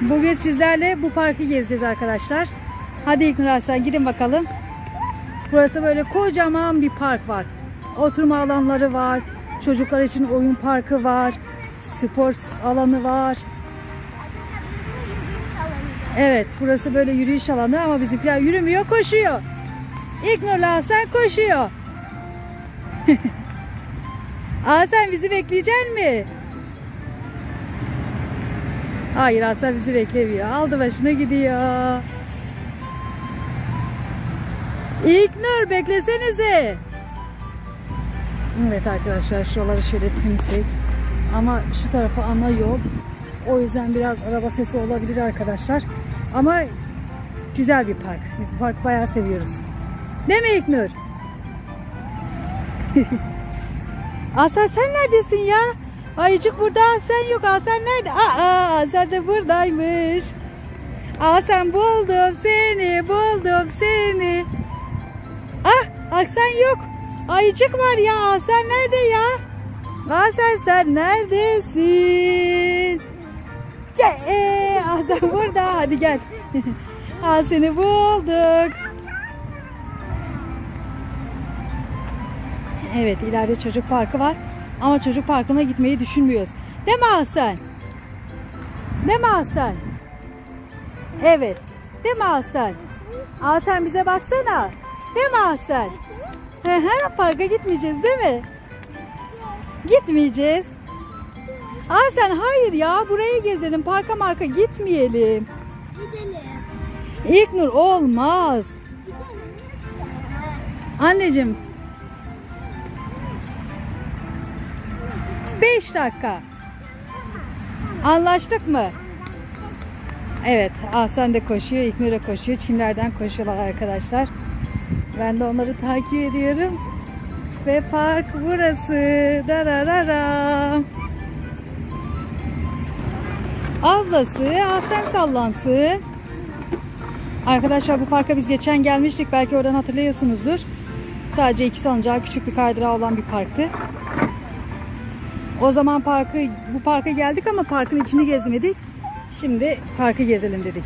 Bugün sizlerle bu parkı gezeceğiz arkadaşlar. Hadi İlknur Aslan gidin bakalım. Burası böyle kocaman bir park var. Oturma alanları var. Çocuklar için oyun parkı var. Spor alanı var. Evet burası böyle yürüyüş alanı ama bizimkiler yürümüyor koşuyor. İlknur Aslan koşuyor. Aslan bizi bekleyecek mi? Hayır Aslan bizi beklemiyor. Aldı başına gidiyor. İlknur beklesenize. Evet arkadaşlar şuraları şöyle temizledik. Ama şu tarafa ana yol. O yüzden biraz araba sesi olabilir arkadaşlar. Ama güzel bir park. Biz bu parkı bayağı seviyoruz. Değil mi İlknur? Aslan sen neredesin ya? Ayıcık burada sen yok. Aslan nerede? Aa Aslan da buradaymış. Aslan buldum seni buldum seni. Ah Aksan yok. Ayıcık var ya. Aslan nerede ya? Aslan sen neredesin? Ce Aslan burada. Hadi gel. Al seni bulduk. Evet ileride çocuk parkı var. Ama çocuk parkına gitmeyi düşünmüyoruz. Değil mi Hasan? Değil mi Hasan? Evet. Değil mi Hasan? Hasan bize baksana. Değil mi Hasan? Hı hı, parka gitmeyeceğiz değil mi? Gitmeyeceğiz. Hasan hayır ya burayı gezelim. Parka marka gitmeyelim. Gidelim. İlknur olmaz. Anneciğim 5 dakika. Anlaştık mı? Evet, Ahsen de koşuyor, İlknur da koşuyor. Çimlerden koşuyorlar arkadaşlar. Ben de onları takip ediyorum. Ve park burası. Dararara. Ablası Ahsen sallansın. Arkadaşlar bu parka biz geçen gelmiştik. Belki oradan hatırlıyorsunuzdur. Sadece iki salıncağı küçük bir kaydırağı olan bir parktı. O zaman parkı bu parka geldik ama parkın içini gezmedik. Şimdi parkı gezelim dedik.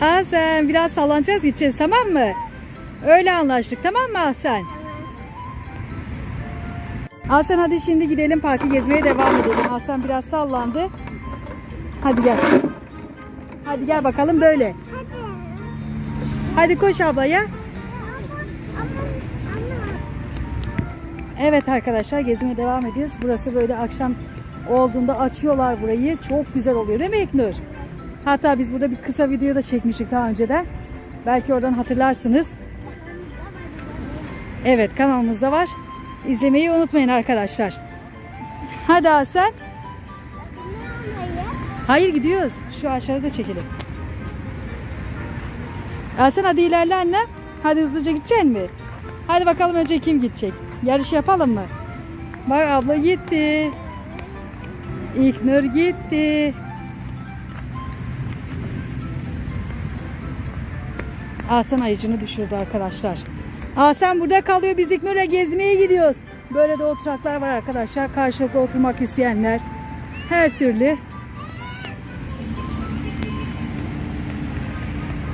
Hasan biraz sallanacağız gideceğiz tamam mı? Öyle anlaştık tamam mı Hasan? Hasan hadi şimdi gidelim parkı gezmeye devam edelim. Hasan biraz sallandı. Hadi gel. Hadi gel bakalım böyle. Hadi. Koş ablaya. Evet arkadaşlar gezmeye devam ediyoruz. Burası böyle akşam olduğunda açıyorlar burayı. Çok güzel oluyor değil mi İknur? Hatta biz burada bir kısa video da çekmiştik daha önceden. Belki oradan hatırlarsınız. Evet kanalımızda var. İzlemeyi unutmayın arkadaşlar. Hadi Hasan. Hayır gidiyoruz. Şu aşağıda da çekelim. Hasan hadi ilerle anne. Hadi hızlıca gideceksin mi? Hadi bakalım önce kim gidecek? Yarış yapalım mı? Bak abla gitti. İlknur gitti. Hasan ayıcını düşürdü arkadaşlar. Hasan burada kalıyor. Biz İlknur'la gezmeye gidiyoruz. Böyle de oturaklar var arkadaşlar. Karşılıklı oturmak isteyenler. Her türlü.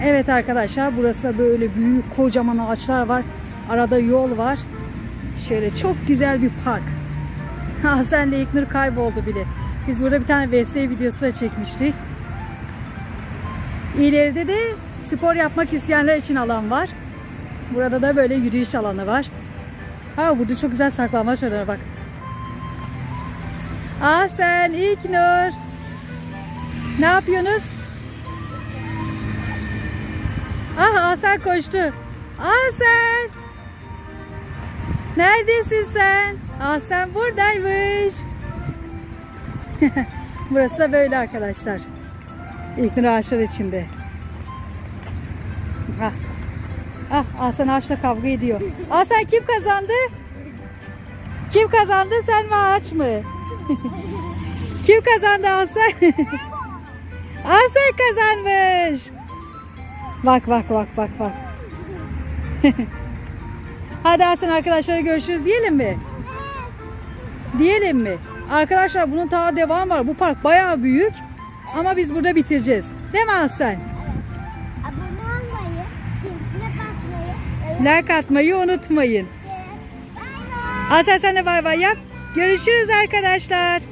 Evet arkadaşlar burası da böyle büyük kocaman ağaçlar var. Arada yol var. Şöyle çok güzel bir park. Hasan ile İlknur kayboldu bile. Biz burada bir tane VS videosu da çekmiştik. İleride de spor yapmak isteyenler için alan var. Burada da böyle yürüyüş alanı var. Ha burada çok güzel saklanmaç oynuyor bak. Hasan, İlknur. Ne yapıyorsunuz? Ah Hasan koştu. Hasan. Neredesin sen? Hasan buradaymış. Burası da böyle arkadaşlar. İlknur ağaçlar içinde. Ah. Ah Hasan ağaçla kavga ediyor. Hasan kim kazandı? Kim kazandı sen mi ağaç mı? kim kazandı Hasan? Hasan kazanmış. Bak bak bak bak bak. Hadi Hasan arkadaşlara görüşürüz diyelim mi? Diyelim mi? Arkadaşlar bunun daha devam var. Bu park bayağı büyük. Ama biz burada bitireceğiz. Değil mi Asel? Abone olmayı, zincire basmayı, Like atmayı unutmayın. Asel sen de bay bay yap. Görüşürüz arkadaşlar.